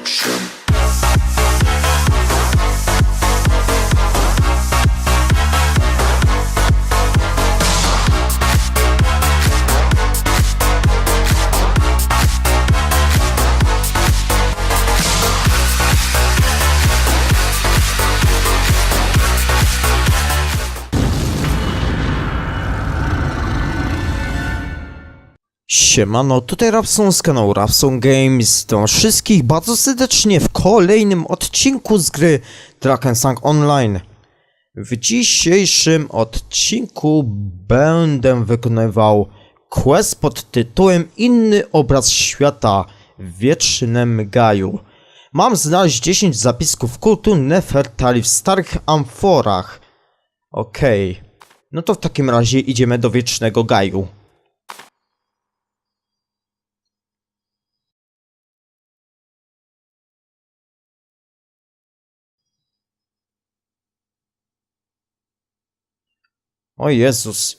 addiction. Siemano, tutaj Rapson z kanału Rapson Games. To wszystkich bardzo serdecznie w kolejnym odcinku z gry Drakensang Online. W dzisiejszym odcinku będę wykonywał quest pod tytułem Inny obraz świata w wiecznym gaju. Mam znaleźć 10 zapisków kultu Nefertari w starych amforach. Okej. No to w takim razie idziemy do wiecznego gaju. O Jezus.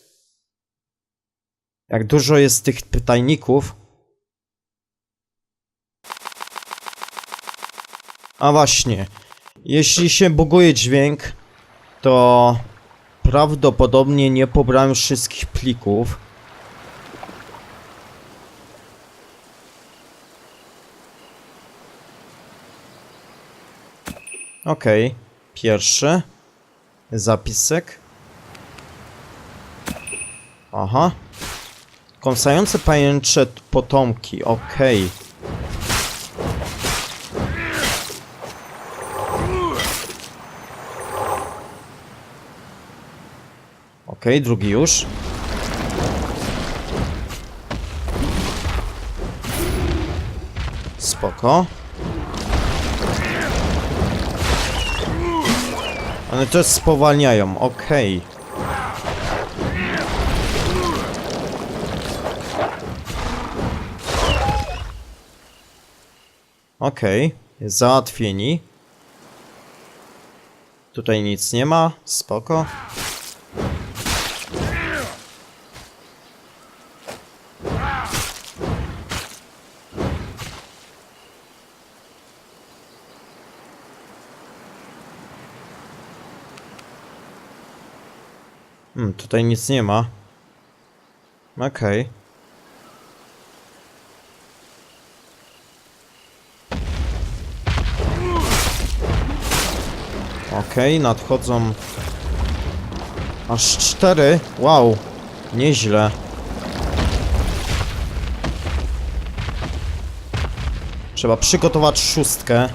Jak dużo jest tych pytajników. A właśnie. Jeśli się buguje dźwięk, to prawdopodobnie nie pobrałem wszystkich plików. Okej. Pierwszy. Zapisek. Aha. Kąsające pajęcze potomki, okej. Okej, drugi już. Spoko. One też spowalniają, okej. Okej, załatwieni. Tutaj nic nie ma, spoko. Hmm, tutaj nic nie ma. Okej. Okej, nadchodzą aż cztery. Wow, nieźle. Trzeba przygotować szóstkę.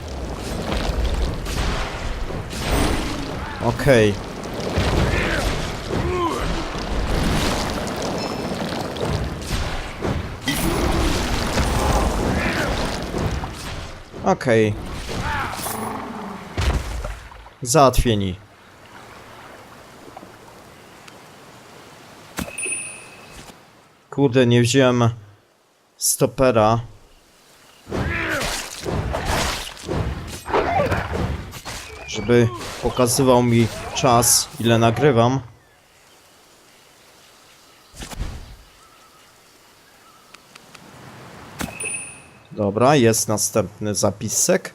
Okej. Okej. Załatwieni. Kurde, nie wziąłem stopera. Żeby pokazywał mi czas, ile nagrywam. Dobra, jest następny zapisek.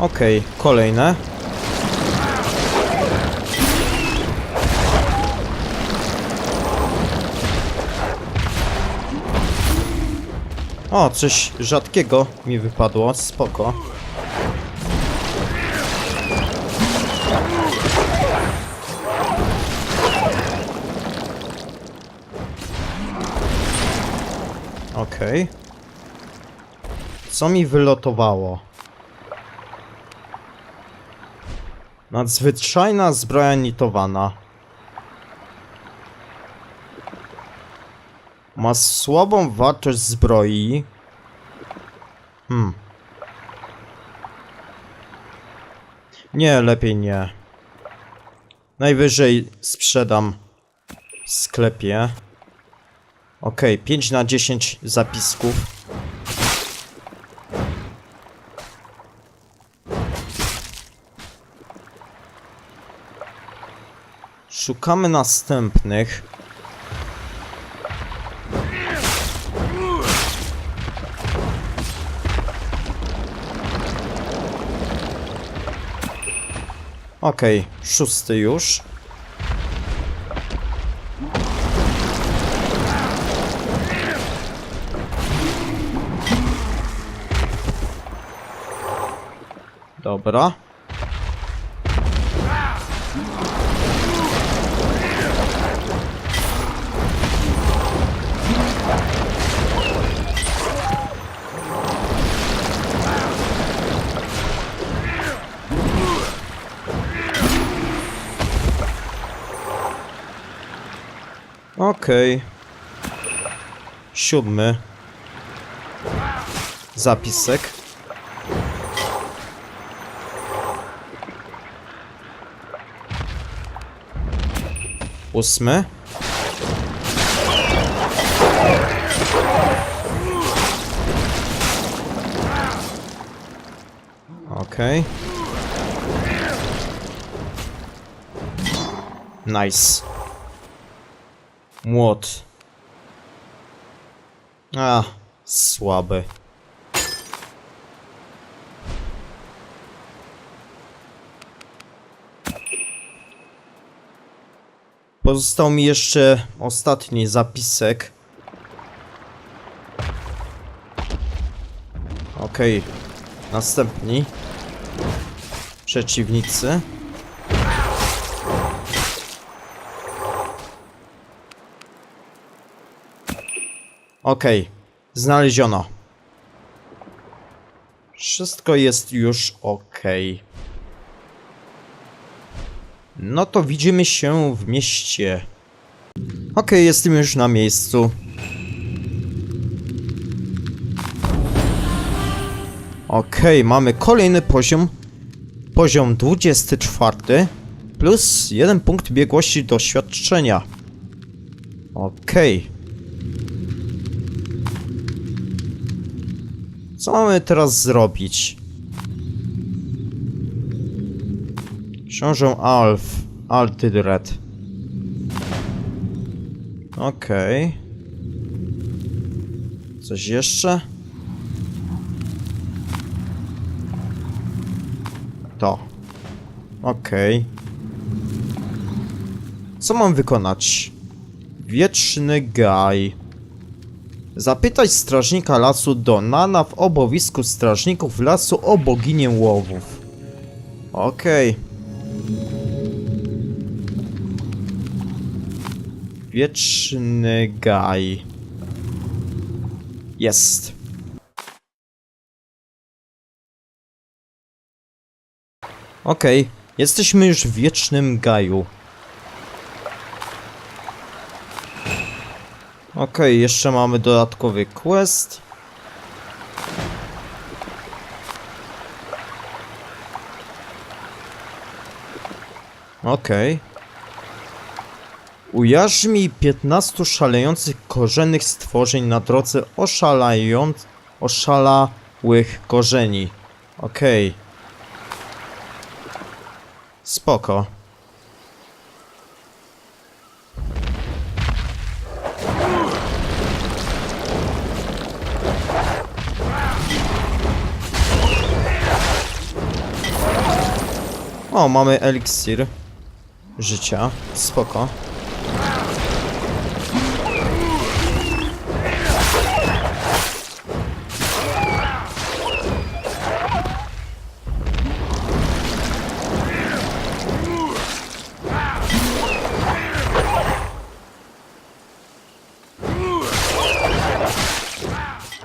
Okej, kolejne. O, coś rzadkiego mi wypadło, spoko. Okej. Co mi wylotowało? Nadzwyczajna zbroja nitowana. Ma słabą wartość zbroi. Hmm. Nie, lepiej nie. Najwyżej sprzedam w sklepie. Okej, 5 na 10 zapisków. Szukamy następnych. Okej, szósty już. Dobra. Okej. Siódmy. Zapisek. Ósmy. Okej. Nice. Młot. A, słaby. Pozostał mi jeszcze ostatni zapisek. Okej. Następni. Przeciwnicy. Okej. Znaleziono. Wszystko jest już okej. No to widzimy się w mieście. Okej, jestem już na miejscu. Okej, mamy kolejny poziom. Poziom 24. Plus jeden punkt biegłości doświadczenia. Okej. Co mamy teraz zrobić? Książę Alf. Altydred. Okej. Coś jeszcze? To. Okej. Co mam wykonać? Wieczny gaj. Zapytaj strażnika lasu Donana w obowisku strażników lasu o boginię łowów. Okej. Wieczny gaj. Jest. Okej, jesteśmy już w wiecznym gaju. Okej, jeszcze mamy dodatkowy quest. Okej. Ujarzmij 15 szalejących korzennych stworzeń na drodze oszalając... oszalałych korzeni. Okej. Spoko. O, mamy eliksir życia. Spoko.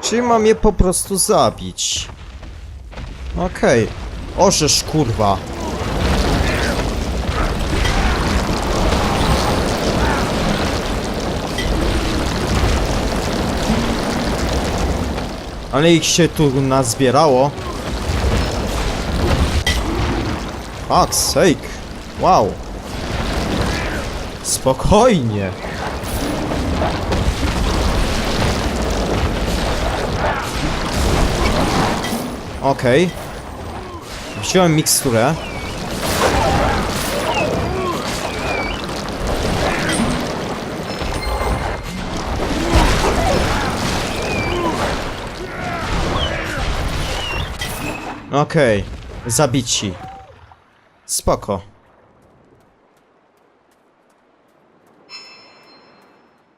Czyli mam je po prostu zabić. Okej. Orzesz kurwa. Ale ich się tu nazbierało. Fuck's sake. Wow. Spokojnie. Okej. Wziąłem miksturę. Okej, zabici. Spoko.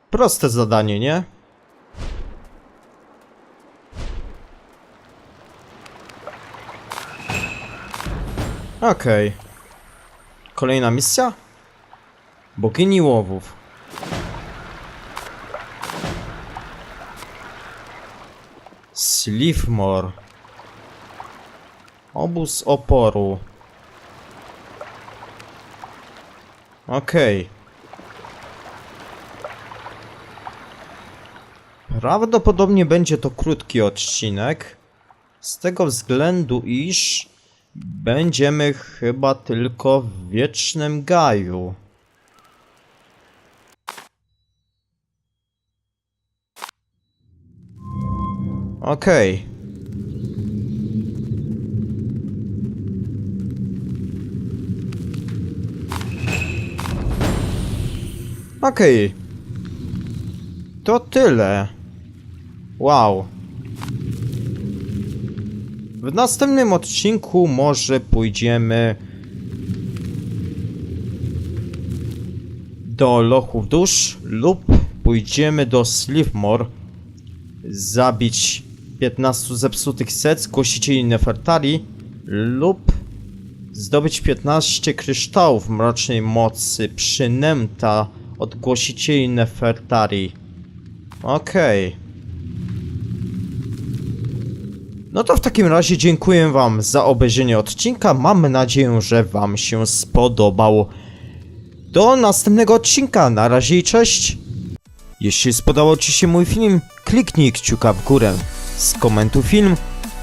Proste zadanie, nie? Okej. Kolejna misja? Bogini łowów. Slivmore. Obóz oporu. Okej. Prawdopodobnie będzie to krótki odcinek. Z tego względu, iż będziemy chyba tylko w wiecznym gaju. Okej. Okej. To tyle. Wow. W następnym odcinku może pójdziemy do lochów dusz lub pójdziemy do Slivmore zabić 15 zepsutych set głosicieli Nefertari lub zdobyć 15 kryształów mrocznej mocy przynęta od głosicieli Nefertari. Okej. No to w takim razie dziękuję wam za obejrzenie odcinka. Mam nadzieję, że wam się spodobał. Do następnego odcinka. Na razie i cześć. Jeśli spodobał ci się mój film, kliknij kciuka w górę, skomentuj film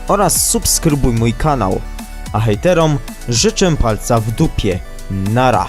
oraz subskrybuj mój kanał. A hejterom życzę palca w dupie. Nara.